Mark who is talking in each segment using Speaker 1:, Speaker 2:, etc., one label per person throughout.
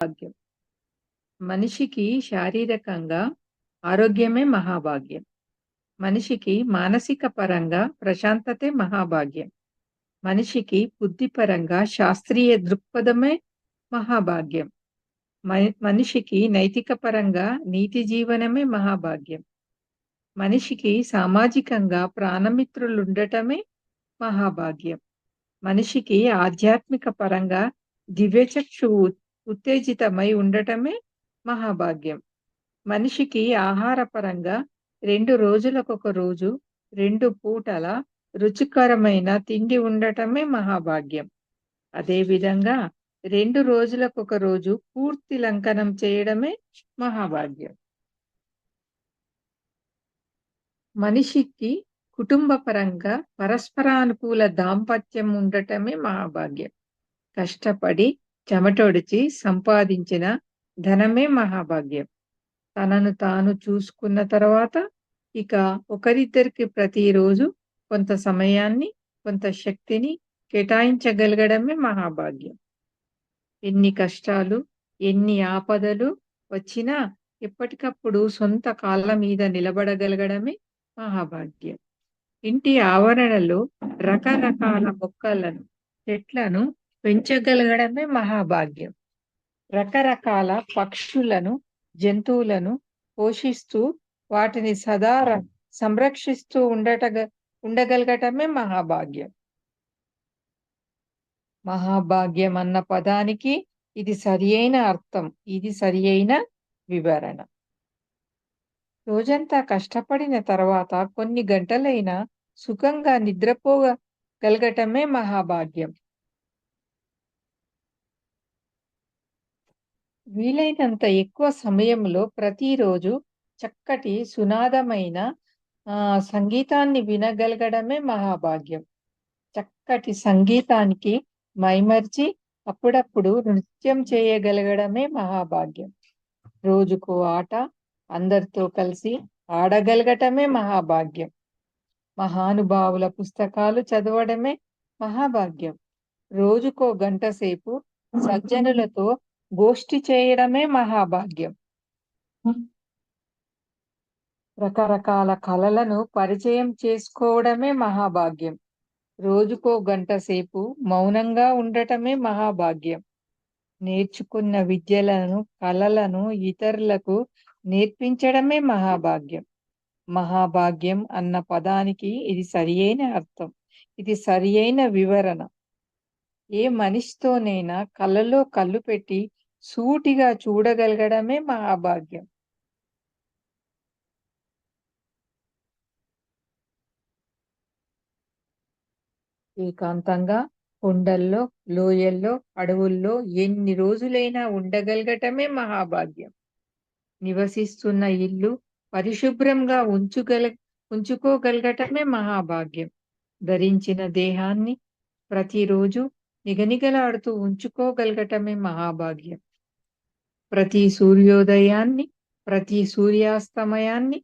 Speaker 1: భాగ్యం. మనిషికి శారీరకంగా ఆరోగ్యమే మహాభాగ్యం. మనిషికి మానసిక పరంగా ప్రశాంతతే మహాభాగ్యం. మనిషికి బుద్ధిపరంగా శాస్త్రీయ దృక్పథమే మహాభాగ్యం. మ మనిషికి నైతిక పరంగా నీతి జీవనమే మహాభాగ్యం. మనిషికి సామాజికంగా ప్రాణమిత్రులుండటమే మహాభాగ్యం. మనిషికి ఆధ్యాత్మిక పరంగా దివ్యచక్షువు ఉత్తేజితమై ఉండటమే మహాభాగ్యం. మనిషికి ఆహారపరంగా రెండు రోజులకొక రోజు రెండు పూటల రుచికరమైన తిండి ఉండటమే మహాభాగ్యం. అదేవిధంగా రెండు రోజులకొక రోజు పూర్తి లంకనం చేయడమే మహాభాగ్యం. మనిషికి కుటుంబ పరంగా పరస్పరానుకూల దాంపత్యం ఉండటమే మహాభాగ్యం. కష్టపడి చెమటొడిచి సంపాదించిన ధనమే మహాభాగ్యం. తనను తాను చూసుకున్న తర్వాత ఇక ఒకరిద్దరికి ప్రతిరోజు కొంత సమయాన్ని, కొంత శక్తిని కేటాయించగలగడమే మహాభాగ్యం. ఎన్ని కష్టాలు, ఎన్ని ఆపదలు వచ్చినా ఎప్పటికప్పుడు సొంత కాళ్ళ మీద నిలబడగలగడమే మహాభాగ్యం. ఇంటి ఆవరణలో రకరకాల మొక్కలను, చెట్లను పెంచగలగడమే మహాభాగ్యం. రకరకాల పక్షులను, జంతువులను పోషిస్తూ వాటిని సదా సంరక్షిస్తూ ఉండట ఉండగలగటమే మహాభాగ్యం. మహాభాగ్యం అన్న పదానికి ఇది సరియైన అర్థం. ఇది సరియైన వివరణ. రోజంతా కష్టపడిన తర్వాత కొన్ని గంటలైనా సుఖంగా నిద్రపోగలగటమే మహాభాగ్యం. వీలైనంత ఎక్కువ సమయంలో ప్రతిరోజు చక్కటి సునాదమైన సంగీతాన్ని వినగలగడమే మహాభాగ్యం. చక్కటి సంగీతానికి మైమర్చి అప్పుడప్పుడు నృత్యం చేయగలగడమే మహాభాగ్యం. రోజుకో ఆట అందరితో కలిసి ఆడగలగటమే మహాభాగ్యం. మహానుభావుల పుస్తకాలు చదవడమే మహాభాగ్యం. రోజుకో గంట సేపు సజ్జనులతో గోష్ఠి చేయడమే మహాభాగ్యం. రకరకాల కళలను పరిచయం చేసుకోవడమే మహాభాగ్యం. రోజుకో గంట సేపు మౌనంగా ఉండటమే మహాభాగ్యం. నేర్చుకున్న విద్యలను, కళలను ఇతరులకు నేర్పించడమే మహాభాగ్యం. మహాభాగ్యం అన్న పదానికి ఇది సరియైన అర్థం. ఇది సరియైన వివరణ. ఏ మనిషితోనైనా కళ్ళలో కళ్ళు పెట్టి సూటిగా చూడగలగడమే మహాభాగ్యం. ఏకాంతంగా కొండల్లో, లోయల్లో, అడవుల్లో ఎన్ని రోజులైనా ఉండగలగటమే మహాభాగ్యం. నివసిస్తున్న ఇల్లు పరిశుభ్రంగా ఉంచుగల ఉంచుకోగలగటమే మహాభాగ్యం. ధరించిన దేహాన్ని ప్రతిరోజు నిగనిగలాడుతూ ఉంచుకోగలగటమే మహాభాగ్యం. ప్రతి సూర్యోదయాన్ని, ప్రతి సూర్యాస్తమయాన్ని,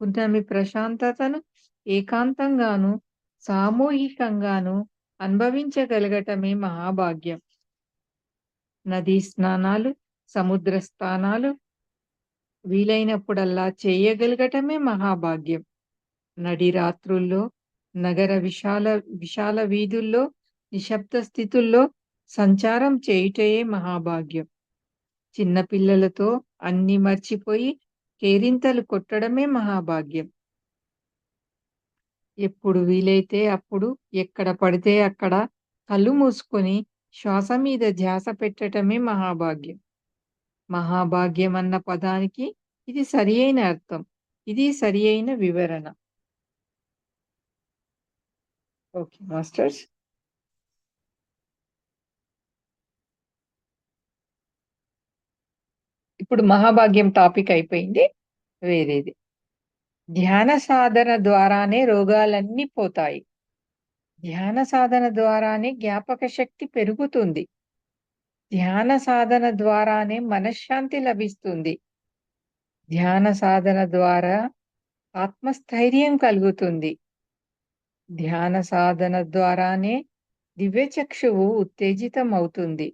Speaker 1: పున్నమి ప్రశాంతతను ఏకాంతంగాను, సామూహికంగాను అనుభవించగలగటమే మహాభాగ్యం. నదీ స్నానాలు, సముద్ర స్థానాలు వీలైనప్పుడల్లా చేయగలగటమే మహాభాగ్యం. నడి రాత్రుల్లో, నగర విశాల విశాల వీధుల్లో, నిశ్శబ్ద స్థితుల్లో సంచారం చేయుటయే మహాభాగ్యం. చిన్నపిల్లలతో అన్ని మర్చిపోయి కేరింతలు కొట్టడమే మహాభాగ్యం. ఎప్పుడు వీలైతే అప్పుడు, ఎక్కడ పడితే అక్కడ కళ్ళు మూసుకొని శ్వాస మీద ధ్యాస పెట్టటమే మహాభాగ్యం. మహాభాగ్యం అన్న పదానికి ఇది సరి అయిన అర్థం. ఇది సరి అయిన వివరణ. Okay masters. ఇప్పుడు మహాభాగ్యం టాపిక్ అయిపోయింది. వేరేది. ధ్యాన సాధన ద్వారానే రోగాలన్నీ పోతాయి. ధ్యాన సాధన ద్వారానే జ్ఞాపక శక్తి పెరుగుతుంది. ధ్యాన సాధన ద్వారానే మనశ్శాంతి లభిస్తుంది. ధ్యాన సాధన ద్వారా ఆత్మస్థైర్యం కలుగుతుంది. ధ్యాన సాధన ద్వారానే దివ్యచక్షువు ఉత్తేజితమవుతుంది.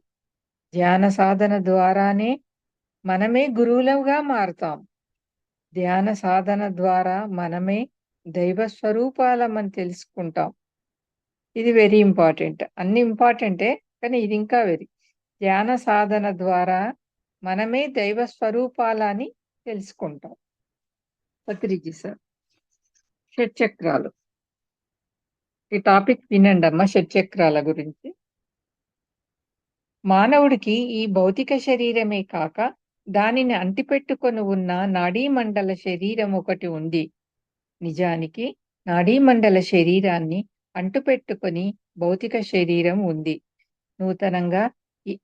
Speaker 1: ధ్యాన సాధన ద్వారానే మనమే గురువులుగా మారుతాం. ధ్యాన సాధన ద్వారా మనమే దైవ స్వరూపాలమని తెలుసుకుంటాం. ఇది వెరీ ఇంపార్టెంట్. అన్ని ఇంపార్టెంటే కానీ ఇది ఇంకా వెరీ. ధ్యాన సాధన ద్వారా మనమే దైవ స్వరూపాలని తెలుసుకుంటాం. పత్రిజీ సార్. షట్చక్రాలు ఈ టాపిక్ వినండి అమ్మ షట్చక్రాల గురించి. మానవుడికి ఈ భౌతిక శరీరమే కాక దానిని అంటిపెట్టుకొని ఉన్న నాడీమండల శరీరం ఒకటి ఉంది. నిజానికి నాడీమండల శరీరాన్ని అంటుపెట్టుకొని భౌతిక శరీరం ఉంది. నూతనంగా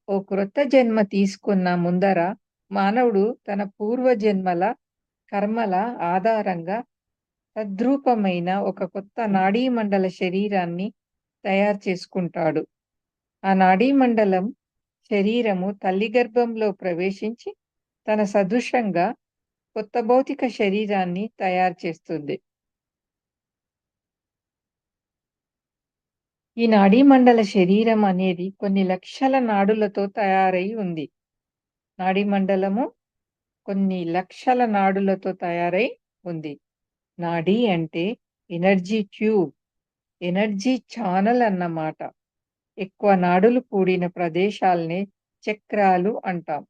Speaker 1: ఓ క్రొత్త జన్మ తీసుకున్న ముందర మానవుడు తన పూర్వ జన్మల కర్మల ఆధారంగా తద్రూపమైన ఒక కొత్త నాడీమండల శరీరాన్ని తయారు చేసుకుంటాడు. ఆ నాడీమండలం శరీరము తల్లి గర్భంలో ప్రవేశించి తన సదృశంగా కొత్త భౌతిక శరీరాన్ని తయారు చేస్తుంది. ఈ నాడీమండల శరీరం అనేది కొన్ని లక్షల నాడులతో తయారై ఉంది. నాడీమండలము కొన్ని లక్షల నాడులతో తయారై ఉంది. నాడీ అంటే ఎనర్జీ ట్యూబ్ ఎనర్జీ ఛానల్ అన్నమాట. ఎక్కువ నాడులు కూడిన ప్రదేశాలనే చక్రాలు అంటాం.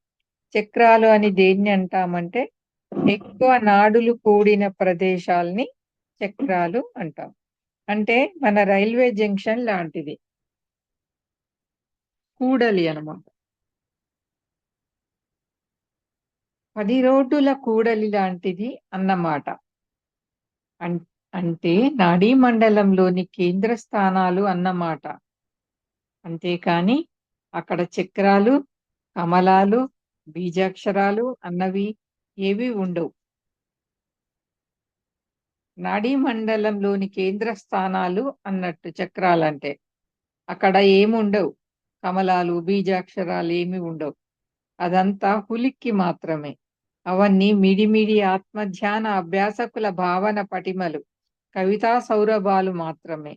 Speaker 1: చక్రాలు అని దేన్ని అంటామంటే? ఎక్కువ నాడులు కూడిన ప్రదేశాలని చక్రాలు అంటాం. అంటే మన రైల్వే జంక్షన్ లాంటిది. కూడలి అనమాట పది రోడ్డుల కూడలి లాంటిది అన్నమాట. అంటే నాడీ మండలంలోని కేంద్ర స్థానాలు అన్నమాట. అంతేకాని అక్కడ చక్రాలు కమలాలు బీజాక్షరాలు అన్నవి ఏవి ఉండవు. నాడీ మండలంలోని కేంద్ర స్థానాలు అన్నట్టు చక్రాలంటే అక్కడ ఏముండవు. కమలాలు బీజాక్షరాలు ఏమి ఉండవు. అదంతా హులిక్కి మాత్రమే. అవన్నీ మిడిమిడి ఆత్మధ్యాన అభ్యాసకుల భావన పటిమలు కవితా సౌరభాలు మాత్రమే.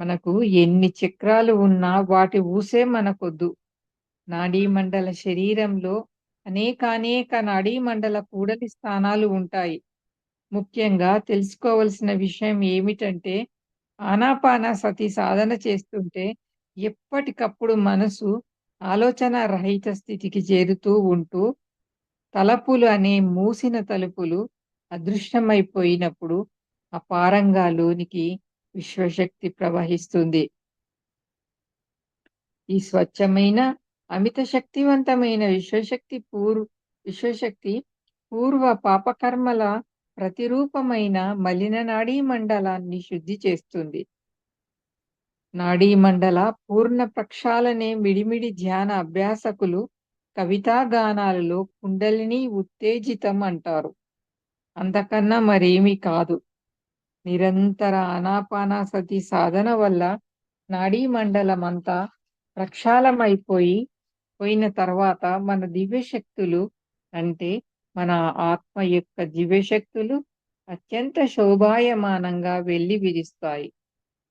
Speaker 1: మనకు ఎన్ని చక్రాలు ఉన్నా వాటి ఊసే మనకొద్దు. నాడీమండల శరీరంలో అనేకానేక నాడీమండల కూడలి స్థానాలు ఉంటాయి. ముఖ్యంగా తెలుసుకోవలసిన విషయం ఏమిటంటే ఆనాపాన సతి సాధన చేస్తుంటే ఎప్పటికప్పుడు మనసు ఆలోచన రహిత స్థితికి చేరుతూ ఉంటూ తలపులు అనే మూసిన తలుపులు అదృశ్యమైపోయినప్పుడు అపారంగా లోనికి విశ్వశక్తి ప్రవహిస్తుంది. ఈ స్వచ్ఛమైన అమిత శక్తివంతమైన విశ్వశక్తి పూర్వ విశ్వశక్తి పూర్వ పాపకర్మల ప్రతిరూపమైన మలిన నాడీ మండలాన్ని శుద్ధి చేస్తుంది. నాడీ మండల పూర్ణ ప్రక్షాళనే మిడిమిడి ధ్యాన అభ్యాసకులు కవితా గానాలలో కుండలిని ఉత్తేజితం అంటారు. అంతకన్నా మరేమీ కాదు. నిరంతర ఆనాపానాసతి సాధన వల్ల నాడీ మండలం అంతా ప్రక్షాళమైపోయి పోయిన తర్వాత మన దివ్యశక్తులు అంటే మన ఆత్మ యొక్క దివ్యశక్తులు అత్యంత శోభాయమానంగా వెళ్ళి విరిస్తాయి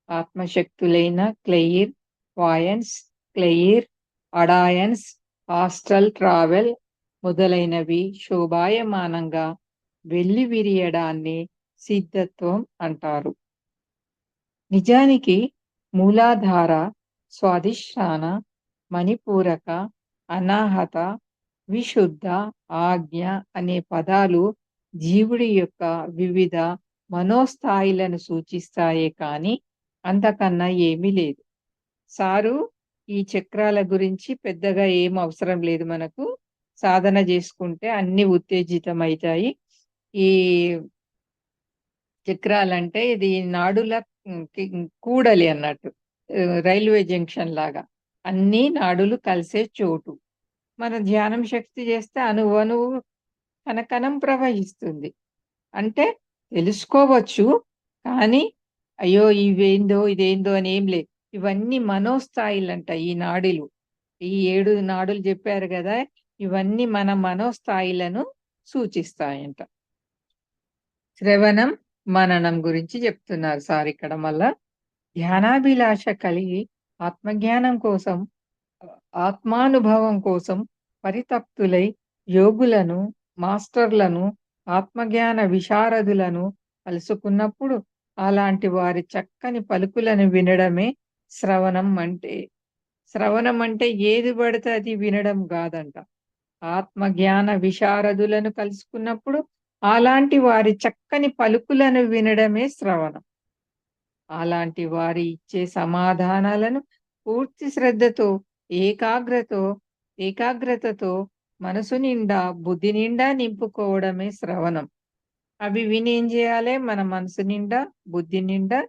Speaker 1: ఆత్మశక్తులైన clairvoyance clairaudience astral travel మొదలైనవి శోభాయమానంగా వెళ్ళి విరియడాన్ని సిద్ధత్వం అంటారు. నిజానికి మూలాధార స్వాధిష్టాన మణిపూరక అనాహత విశుద్ధ ఆజ్ఞ అనే పదాలు జీవుడి యొక్క వివిధ మనోస్థాయిలను సూచిస్తాయే కానీ అంతకన్నా ఏమీ లేదు. సారు ఈ చక్రాల గురించి పెద్దగా ఏం అవసరం లేదు మనకు. సాధన చేసుకుంటే అన్ని ఉత్తేజితం అవుతాయి ఈ చక్రాలంటే ఇది నాడుల కూడలి అన్నట్టు రైల్వే జంక్షన్ లాగా. అన్ని నాడులు కలిసే చోటు. మన ధ్యానం శక్తి చేస్తే అణువణువు కనకనం ప్రవహిస్తుంది. అంటే తెలుసుకోవచ్చు కానీ అయ్యో ఇవేందో ఇదేందో అని ఏం లేదు. ఇవన్నీ మనోస్థాయిలంట ఈ నాడులు. ఈ ఏడు నాడులు చెప్పారు కదా ఇవన్నీ మన మనోస్థాయిలను సూచిస్తాయంట. శ్రవణం మననం గురించి చెప్తున్నారు సార్ ఇక్కడ మళ్ళా. ధ్యానాభిలాష కలిగి ఆత్మజ్ఞానం కోసం ఆత్మానుభవం కోసం పరితప్తులై యోగులను మాస్టర్లను ఆత్మజ్ఞాన విశారదులను కలుసుకున్నప్పుడు అలాంటి వారి చక్కని పలుకులను వినడమే శ్రవణం అంటే. శ్రవణం అంటే ఏది పడితే అది వినడం కాదంట. ఆత్మజ్ఞాన విశారదులను కలుసుకున్నప్పుడు అలాంటి వారి చక్కని పలుకులను వినడమే శ్రవణం. అలాంటి వారి ఇచ్చే సమాధానాలను పూర్తి శ్రద్ధతో ఏకాగ్రతో ఏకాగ్రతతో మనసు నిండా బుద్ధి నిండా నింపుకోవడమే శ్రవణం. అవి విని ఏం చేయాలి? మన మనసు నిండా బుద్ధి నిండా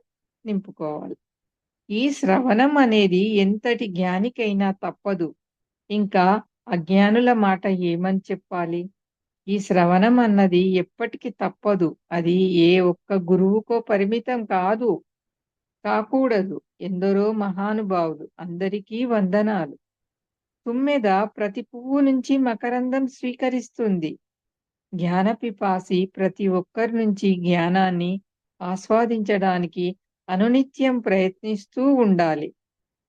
Speaker 1: నింపుకోవాలి. ఈ శ్రవణం అనేది ఎంతటి జ్ఞానికైనా తప్పదు. ఇంకా అజ్ఞానుల మాట ఏమని చెప్పాలి? ఈ శ్రవణం అన్నది ఎప్పటికీ తప్పదు. అది ఏ ఒక్క గురువుకో పరిమితం కాదు. కాకూడదు. ఎందరో మహానుభావులు అందరికీ వందనాలు. తుమ్మెద ప్రతి పువ్వు నుంచి మకరందం స్వీకరిస్తుంది. జ్ఞాన పిపాసి ప్రతి ఒక్కరి నుంచి జ్ఞానాన్ని ఆస్వాదించడానికి అనునిత్యం ప్రయత్నిస్తూ ఉండాలి.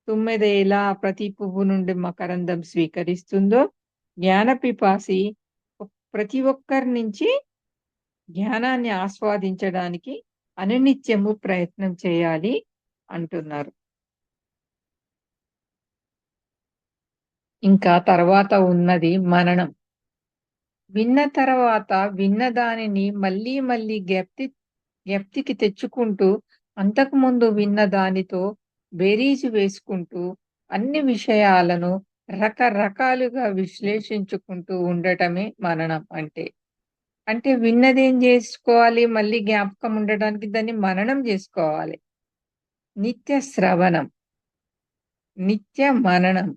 Speaker 1: తుమ్మెద ఎలా ప్రతి పువ్వు నుండి మకరందం స్వీకరిస్తుందో జ్ఞాన పిపాసి ప్రతి ఒక్కరి నుంచి జ్ఞానాన్ని ఆస్వాదించడానికి అనునిత్యము ప్రయత్నం చేయాలి అంటున్నారు. ఇంకా తర్వాత ఉన్నది మననం. విన్న తర్వాత విన్న దానిని మళ్ళీ మళ్ళీ జ్ఞప్తి జ్ఞప్తికి తెచ్చుకుంటూ అంతకుముందు విన్న దానితో బేరీజు వేసుకుంటూ అన్ని విషయాలను రకరకాలుగా విశ్లేషించుకుంటూ ఉండటమే మననం అంటే. అంటే విన్నదేం చేసుకోవాలి? మళ్ళీ జ్ఞాపకం ఉండడానికి దాన్ని మననం చేసుకోవాలి. నిత్య శ్రవణం. నిత్య మననం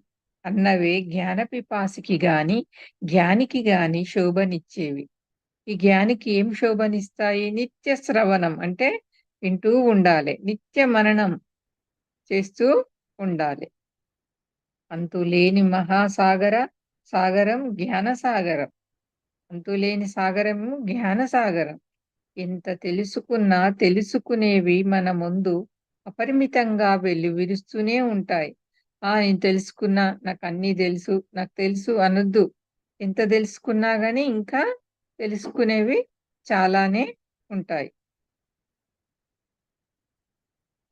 Speaker 1: అన్నవే జ్ఞాన పిపాసికి గాని జ్ఞానికి గాని శోభనిచ్చేవి. ఈ జ్ఞానికి ఏం శోభనిస్తాయి? నిత్య శ్రవణం అంటే వింటూ ఉండాలి. నిత్య మననం చేస్తూ ఉండాలి. అంతులేని మహాసాగర సాగరం జ్ఞాన సాగరం అంతులేని సాగరము జ్ఞాన సాగరం. ఎంత తెలుసుకున్నా తెలుసుకునేవి మన ముందు అపరిమితంగా వెళ్ళి విరుస్తూనే ఉంటాయి. ఆ నేను తెలుసుకున్నా నాకు అన్నీ తెలుసు నాకు తెలుసు అనొద్దు. ఎంత తెలుసుకున్నా కానీ ఇంకా తెలుసుకునేవి చాలానే ఉంటాయి.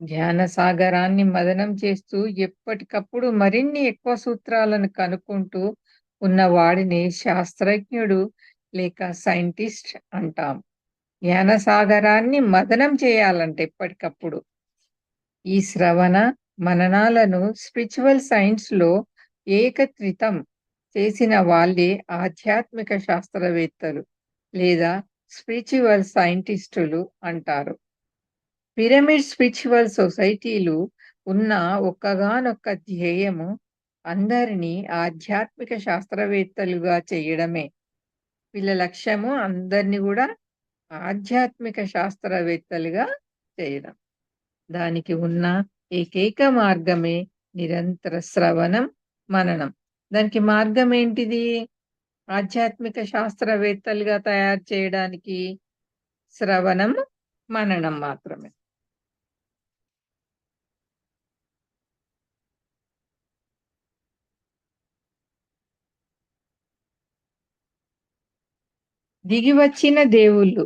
Speaker 1: ధ్యాన సాగరాన్ని మదనం చేస్తూ ఎప్పటికప్పుడు మరిన్ని ఎక్కువ సూత్రాలను కనుక్కుంటూ ఉన్నవాడిని శాస్త్రజ్ఞుడు లేక సైంటిస్ట్ అంటాం. జ్ఞాన సాగరాన్ని మదనం చేయాలంటే ఎప్పటికప్పుడు. ఈ శ్రవణ మననాలను స్పిరిచువల్ సైన్స్లో ఏకత్రితం చేసిన వాళ్ళే ఆధ్యాత్మిక శాస్త్రవేత్తలు లేదా స్పిరిచువల్ సైంటిస్టులు అంటారు. పిరమిడ్ స్పిరిచువల్ సొసైటీలు ఉన్న ఒక్కగానొక్క ధ్యేయము అందరినీ ఆధ్యాత్మిక శాస్త్రవేత్తలుగా చేయడమే. వీళ్ళ లక్ష్యము అందరినీ కూడా ఆధ్యాత్మిక శాస్త్రవేత్తలుగా చేయడం. దానికి ఉన్న ఏకైక మార్గమే నిరంతర శ్రవణం మననం. దానికి మార్గం ఏంటిది? ఆధ్యాత్మిక శాస్త్రవేత్తలుగా తయారు చేయడానికి శ్రవణం మననం మాత్రమే. దిగివచ్చిన దేవుళ్ళు.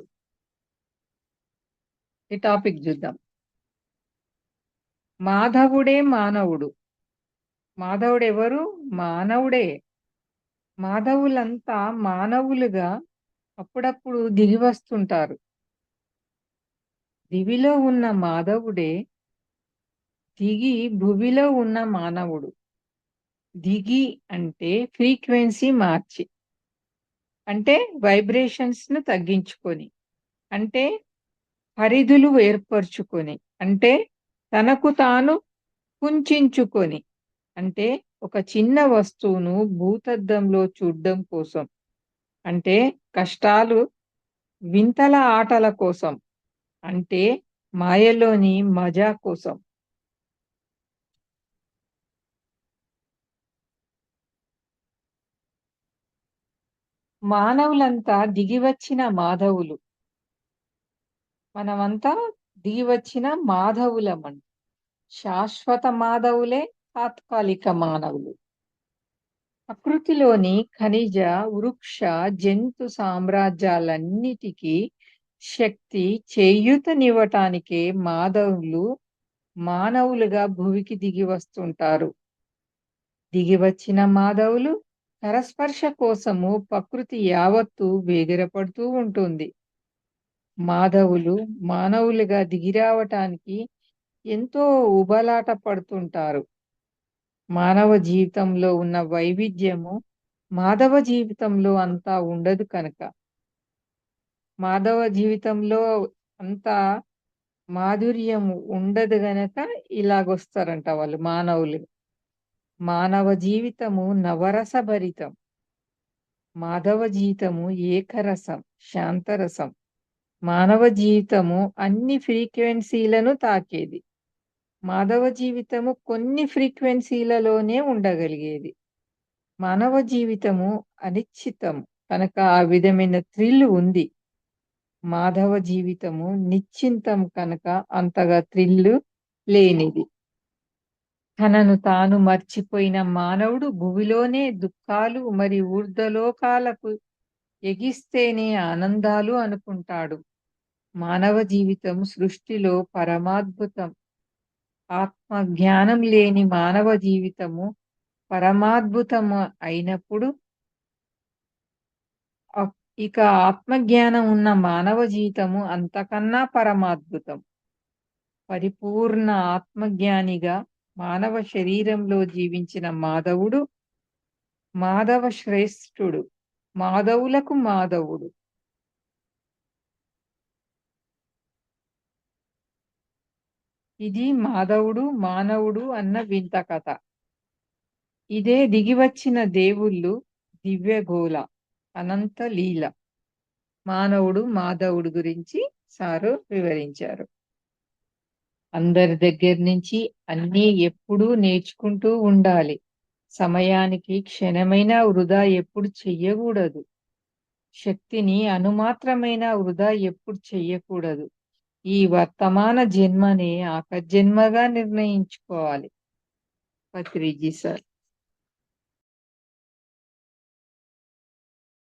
Speaker 1: ఈ టాపిక్ చూద్దాం. మాధవుడే మానవుడు. మాధవుడు ఎవరు మానవుడే. మాధవులంతా మానవులుగా అప్పుడప్పుడు దిగి వస్తుంటారు దివిలో ఉన్న మాధవుడే దిగి భువిలో ఉన్న మానవుడు. దిగి అంటే ఫ్రీక్వెన్సీ మార్చి. అంటే వైబ్రేషన్స్ను తగ్గించుకొని అంటే పరిధులు ఏర్పరచుకొని అంటే తనకు తాను కుంచుకొని అంటే ఒక చిన్న వస్తువును భూతద్దంలో చూడడం కోసం అంటే కష్టాలు వింతల ఆటల కోసం అంటే మాయలోని మజా కోసం మానవులంతా దిగివచ్చిన మాధవులు. మనమంతా దిగివచ్చిన మాధవులమంట శాశ్వత మాధవులే తాత్కాలిక మానవులు. ప్రకృతిలోని ఖనిజ, వృక్ష, జంతు సామ్రాజ్యాలన్నిటికీ శక్తి చేయూతనివ్వటానికే మాధవులు మానవులుగా భువికి దిగి వస్తుంటారు. దిగి వచ్చిన మాధవులు పరస్పర్శ కోసము ప్రకృతి యావత్తు వేగిరపడుతూ ఉంటుంది. మాధవులు మానవులుగా దిగిరావటానికి ఎంతో ఉబలాట పడుతుంటారు. మానవ జీవితంలో ఉన్న వైవిధ్యము మాధవ జీవితంలో అంతా ఉండదు కనుక. మాధవ జీవితంలో అంతా మాధుర్యము ఉండదు గనక ఇలాగొస్తారంట వాళ్ళు మానవులు. మానవ జీవితము నవరసభరితం. మాధవ జీవితము ఏకరసం, శాంతరసం. మానవ జీవితము అన్ని ఫ్రీక్వెన్సీలను తాకేది. మాధవ జీవితము కొన్ని ఫ్రీక్వెన్సీలలోనే ఉండగలిగేది. మానవ జీవితము అనిశ్చితం కనుక ఆ విధమైన థ్రిల్ ఉంది. మాధవ జీవితము నిశ్చింతం కనుక అంతగా థ్రిల్ లేనిది. తనను తాను మర్చిపోయిన మానవుడు భువిలోనే దుఃఖాలు మరి ఊర్ధలోకాలకు ఎగిస్తేనే ఆనందాలు అనుకుంటాడు. మానవ జీవితం సృష్టిలో పరమాద్భుతం. ఆత్మ జ్ఞానం లేని మానవ జీవితము పరమాద్భుతము అయినప్పుడు ఇక ఆత్మజ్ఞానం ఉన్న మానవ జీవితము అంతకన్నా పరమాద్భుతం. పరిపూర్ణ ఆత్మజ్ఞానిగా మానవ శరీరంలో జీవించిన మాధవుడు మాధవ శ్రేష్ఠుడు. మాధవులకు మాధవుడు. ఇది మాధవుడు, మానవుడు అన్న వింత కథ. ఇదే దిగివచ్చిన దేవుళ్ళు దివ్యగోళ, అనంత లీల. మానవుడు, మాధవుడు గురించి సారు వివరించారు. అందరి దగ్గర నుంచి అన్నీ ఎప్పుడూ నేర్చుకుంటూ ఉండాలి. సమయానికి క్షణమైనా వృధా ఎప్పుడు చెయ్యకూడదు. శక్తిని అనుమాత్రమైన వృధా ఎప్పుడు చెయ్యకూడదు. ఈ వర్తమాన జన్మని ఆకజన్మగా జన్మగా నిర్ణయించుకోవాలి. పత్రిజీ సార్.